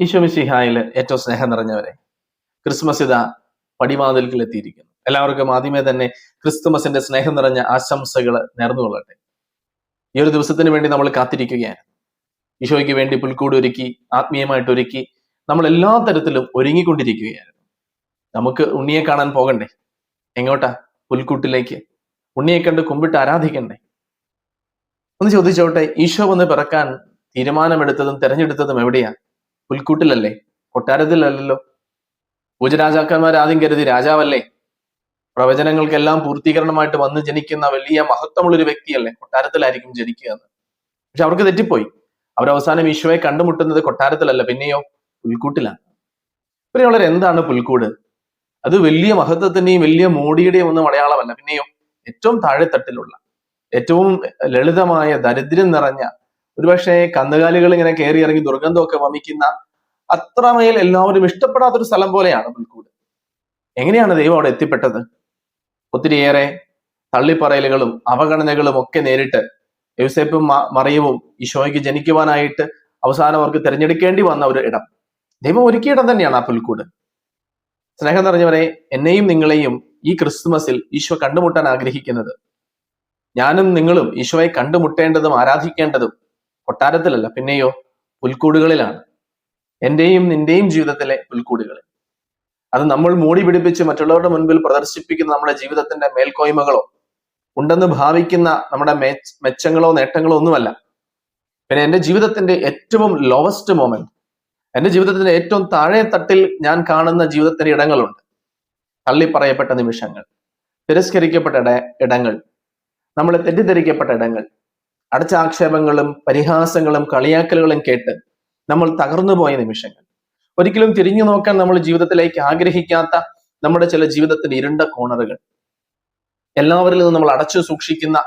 ഈശോമിശിഹായിൽ ഏറ്റവും സ്നേഹം നിറഞ്ഞവരെ. ക്രിസ്മസ് ഇതാ പടിവാതിൽക്കിൽ എത്തിയിരിക്കുന്നു എല്ലാവർക്കും ആദ്യമേ തന്നെ ക്രിസ്തുമസിന്റെ സ്നേഹം നിറഞ്ഞ ആശംസകൾ നേർന്നുകൊള്ളട്ടെ. ഈ ഒരു ദിവസത്തിന് വേണ്ടി നമ്മൾ കാത്തിരിക്കുകയാണ്. ഈശോയ്ക്ക് വേണ്ടി പുൽക്കൂട് ഒരുക്കി ആത്മീയമായിട്ട് ഒരുക്കി നമ്മൾ എല്ലാ തരത്തിലും ഒരുങ്ങിക്കൊണ്ടിരിക്കുകയാണ് നമുക്ക് ഉണ്ണിയെ കാണാൻ പോകണ്ടേ? എങ്ങോട്ടാ? പുൽക്കൂട്ടിലേക്ക്. ഉണ്ണിയെ കണ്ട് കുമ്പിട്ട് ആരാധിക്കണ്ടേ? ഒന്ന് ചോദിച്ചോട്ടെ ഈശോ വന്ന് പിറക്കാൻ തീരുമാനമെടുത്തതും തിരഞ്ഞെടുത്തതും എവിടെയാ? പുൽക്കൂട്ടിലല്ലേ? കൊട്ടാരത്തിലല്ലല്ലോ. പൂജരാജാക്കന്മാർ ആദ്യം കരുതി രാജാവല്ലേ? പ്രവചനങ്ങൾക്കെല്ലാം പൂർത്തീകരണമായിട്ട് വന്ന് ജനിക്കുന്ന വലിയ മഹത്വമുള്ളൊരു വ്യക്തിയല്ലേ? കൊട്ടാരത്തിലായിരിക്കും ജനിക്കുക എന്ന്. പക്ഷെ അവർക്ക് തെറ്റിപ്പോയി. അവരവസാനം ഈശോയെ കണ്ടുമുട്ടുന്നത് കൊട്ടാരത്തിലല്ല പിന്നെയോ പുൽക്കൂട്ടിലാണ്. പ്രിയമുള്ളവർ എന്താണ് പുൽക്കൂട്? അത് വലിയ മഹത്വത്തിന്റെയും വലിയ മോടിയുടെയും ഒന്നും അടയാളമല്ല. പിന്നെയോ ഏറ്റവും താഴെത്തട്ടിലുള്ള ഏറ്റവും ലളിതമായ ദരിദ്രം നിറഞ്ഞ ഒരുപക്ഷെ കന്നുകാലികൾ ഇങ്ങനെ കയറി ഇറങ്ങി ദുർഗന്ധമൊക്കെ വമിക്കുന്ന അത്രമേൽ എല്ലാവരും ഇഷ്ടപ്പെടാത്തൊരു സ്ഥലം പോലെയാണ് പുൽക്കൂട്. എങ്ങനെയാണ് ദൈവം അവിടെ എത്തിപ്പെട്ടത്? ഒത്തിരിയേറെ തള്ളിപ്പറയലുകളും അവഗണനകളും ഒക്കെ നേരിട്ട് യൂസേപ്പും മറിയവും ഈശോയ്ക്ക് ജനിക്കുവാനായിട്ട് അവസാനം അവർക്ക് തിരഞ്ഞെടുക്കേണ്ടി വന്ന ഒരു ഇടം. ദൈവം ഒരുക്കിയ ഇടം തന്നെയാണ് ആ പുൽക്കൂട്. സ്നേഹം നിറഞ്ഞവരെ എന്നെയും നിങ്ങളെയും ഈ ക്രിസ്തുമസിൽ ഈശോ കണ്ടുമുട്ടാൻ ആഗ്രഹിക്കുന്നത്. ഞാനും നിങ്ങളും ഈശോയെ കണ്ടുമുട്ടേണ്ടതും ആരാധിക്കേണ്ടതും കൊട്ടാരത്തിലല്ല പിന്നെയോ പുൽക്കൂടുകളിലാണ്. എന്റെയും നിന്റെയും ജീവിതത്തിലെ പുൽക്കൂടുകളിൽ അത് നമ്മൾ മൂടി പിടിപ്പിച്ച് മറ്റുള്ളവരുടെ മുൻപിൽ പ്രദർശിപ്പിക്കുന്ന നമ്മുടെ ജീവിതത്തിന്റെ മേൽക്കോയ്മകളോ ഉണ്ടെന്ന് ഭാവിക്കുന്ന നമ്മുടെ മെച്ചങ്ങളോ നേട്ടങ്ങളോ ഒന്നുമല്ല. പിന്നെ എന്റെ ജീവിതത്തിന്റെ ഏറ്റവും ലോവസ്റ്റ് മൊമെന്റ് എന്റെ ജീവിതത്തിന്റെ ഏറ്റവും താഴെ തട്ടിൽ ഞാൻ കാണുന്ന ജീവിതത്തിന്റെ ഇടങ്ങളുണ്ട്. തള്ളിപ്പറയപ്പെട്ട നിമിഷങ്ങൾ തിരസ്കരിക്കപ്പെട്ട ഇടങ്ങൾ നമ്മളെ തെറ്റിദ്ധരിക്കപ്പെട്ട ഇടങ്ങൾ അടച്ച ആക്ഷേപങ്ങളും പരിഹാസങ്ങളും കളിയാക്കലുകളും കേട്ട് നമ്മൾ തകർന്നു പോയ നിമിഷങ്ങൾ. ഒരിക്കലും തിരിഞ്ഞു നോക്കാൻ നമ്മൾ ജീവിതത്തിലേക്ക് ആഗ്രഹിക്കാത്ത നമ്മുടെ ചില ജീവിതത്തിന്റെ ഇരുണ്ട കോണറുകൾ. എല്ലാവരിൽ നിന്നും നമ്മൾ അടച്ചു സൂക്ഷിക്കുന്ന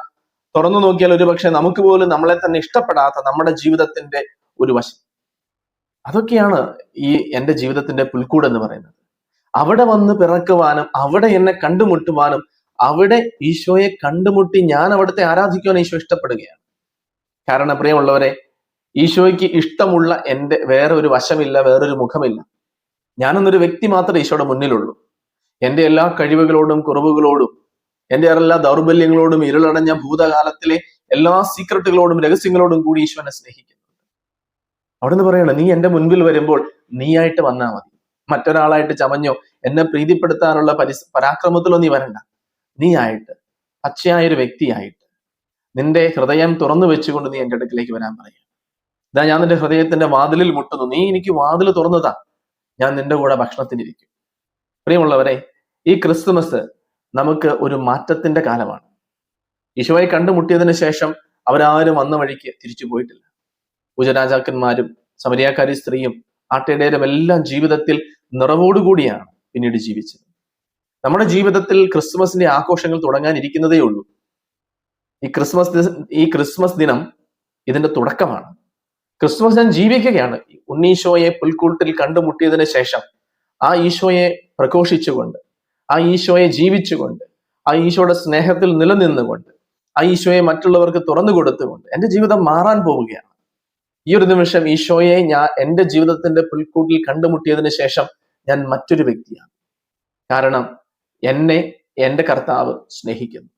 തുറന്നു നോക്കിയാൽ ഒരുപക്ഷെ നമുക്ക് പോലും നമ്മളെ തന്നെ ഇഷ്ടപ്പെടാത്ത നമ്മുടെ ജീവിതത്തിന്റെ ഒരു വശം. അതൊക്കെയാണ് ഈ എന്റെ ജീവിതത്തിന്റെ പുൽക്കൂട് എന്ന് പറയുന്നത്. അവിടെ വന്ന് പിറക്കുവാനും അവിടെ എന്നെ കണ്ടുമുട്ടുവാനും അവിടെ ഈശോയെ കണ്ടുമുട്ടി ഞാൻ അവിടുത്തെ ആരാധിക്കുവാൻ ഈശോ ഇഷ്ടപ്പെടുകയാണ്. കാരണം പ്രിയമുള്ളവരെ ഈശോയ്ക്ക് ഇഷ്ടമുള്ള എന്റെ വേറെ ഒരു വശമില്ല വേറൊരു മുഖമില്ല. ഞാനെന്നൊരു വ്യക്തി മാത്രമേ ഈശോയുടെ മുന്നിലുള്ളൂ. എന്റെ എല്ലാ കഴിവുകളോടും കുറവുകളോടും എന്റെ എല്ലാ ദൗർബല്യങ്ങളോടും ഇരുളടഞ്ഞ ഭൂതകാലത്തിലെ എല്ലാ സീക്രട്ടുകളോടും രഹസ്യങ്ങളോടും കൂടി ഈശോനെ സ്നേഹിക്കുന്നുണ്ട്. സ്നേഹിക്കുന്നു അവിടുന്ന് പറയണം നീ എന്റെ മുൻപിൽ വരുമ്പോൾ നീയായിട്ട് വന്നാൽ മതി. മറ്റൊരാളായിട്ട് ചമഞ്ഞോ എന്നെ പ്രീതിപ്പെടുത്താനുള്ള പരിസ് പരാക്രമത്തിലോ നീ വരണ്ട. നീ ആയിട്ട് പച്ചയായ ഒരു വ്യക്തിയായിട്ട് നിന്റെ ഹൃദയം തുറന്നു വെച്ചുകൊണ്ട് നീ എന്റെ അടുക്കിലേക്ക് വരാൻ പറയും. ഇതാ ഞാൻ നിന്റെ ഹൃദയത്തിന്റെ വാതിലിൽ മുട്ടുന്നു. നീ എനിക്ക് വാതിൽ തുറന്നതാ. ഞാൻ നിന്റെ കൂടെ ഭക്ഷണത്തിനിരിക്കും. പ്രിയമുള്ളവരെ ഈ ക്രിസ്തുമസ് നമുക്ക് ഒരു മാറ്റത്തിന്റെ കാലമാണ്. ഈശോയെ കണ്ടുമുട്ടിയതിനു ശേഷം അവരാരും വന്ന വഴിക്ക് തിരിച്ചു പോയിട്ടില്ല. പൂജരാജാക്കന്മാരും സമരിയാക്കാരി സ്ത്രീയും ആട്ടിടയരും എല്ലാം ജീവിതത്തിൽ നിറവോടുകൂടിയാണ് പിന്നീട് ജീവിച്ചത്. നമ്മുടെ ജീവിതത്തിൽ ക്രിസ്മസിന്റെ ആഘോഷങ്ങൾ തുടങ്ങാനിരിക്കുന്നതേ ഉള്ളൂ ഈ ക്രിസ്മസ് ഈ ക്രിസ്മസ് ദിനം ഇതിന്റെ തുടക്കമാണ്. ക്രിസ്മസ് ഞാൻ ജീവിക്കുകയാണ്. ഉണ്ണീശോയെ പുൽക്കൂട്ടിൽ കണ്ടുമുട്ടിയതിനു ശേഷം ആ ഈശോയെ പ്രഘോഷിച്ചുകൊണ്ട് ആ ഈശോയെ ജീവിച്ചുകൊണ്ട് ആ ഈശോയുടെ സ്നേഹത്തിൽ നിലനിന്നുകൊണ്ട് ആ ഈശോയെ മറ്റുള്ളവർക്ക് തുറന്നു കൊടുത്തുകൊണ്ട് എന്റെ ജീവിതം മാറാൻ പോവുകയാണ്. ഈ ഒരു നിമിഷം ഈശോയെ ഞാൻ എന്റെ ജീവിതത്തിന്റെ പുൽക്കൂട്ടിൽ കണ്ടുമുട്ടിയതിന് ശേഷം ഞാൻ മറ്റൊരു വ്യക്തിയാണ്. കാരണം എന്നെ എന്റെ കർത്താവ് സ്നേഹിക്കുന്നു.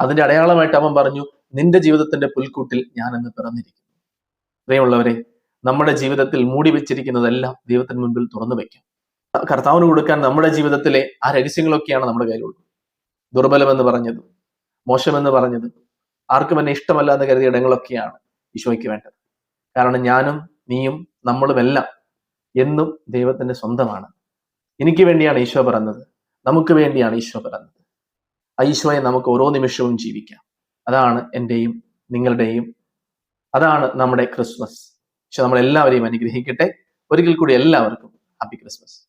അതിന്റെ അടയാളമായിട്ട് അവൻ പറഞ്ഞു നിന്റെ ജീവിതത്തിന്റെ പുൽക്കൂട്ടിൽ ഞാൻ എന്ന് പിറന്നിരിക്കുന്നു. പ്രിയമുള്ളവരെ നമ്മുടെ ജീവിതത്തിൽ മൂടി വെച്ചിരിക്കുന്നതെല്ലാം ദൈവത്തിന് മുൻപിൽ തുറന്നു വെക്കാം. കർത്താവിന് കൊടുക്കാൻ നമ്മുടെ ജീവിതത്തിലെ ആ രഹസ്യങ്ങളൊക്കെയാണ് നമ്മുടെ കയ്യിലുള്ളത്. ദുർബലമെന്ന് പറഞ്ഞതും മോശമെന്ന് പറഞ്ഞതും ആർക്കും എന്നെ ഇഷ്ടമല്ല എന്ന് കരുതിയ ഇടങ്ങളൊക്കെയാണ് ഈശോയ്ക്ക് വേണ്ടത്. കാരണം ഞാനും നീയും നമ്മളുമെല്ലാം എന്നും ദൈവത്തിന്റെ സ്വന്തമാണ്. എനിക്ക് വേണ്ടിയാണ് ഈശോ പറഞ്ഞത് നമുക്ക് വേണ്ടിയാണ് ഈശോ പിറന്നത്. ആ ഈശോയെ നമുക്ക് ഓരോ നിമിഷവും ജീവിക്കാം. അതാണ് എന്റെയും നിങ്ങളുടെയും അതാണ് നമ്മുടെ ക്രിസ്മസ്. പക്ഷെ നമ്മളെല്ലാവരെയും അനുഗ്രഹിക്കട്ടെ. ഒരിക്കൽ കൂടി എല്ലാവർക്കും ഹാപ്പി ക്രിസ്മസ്.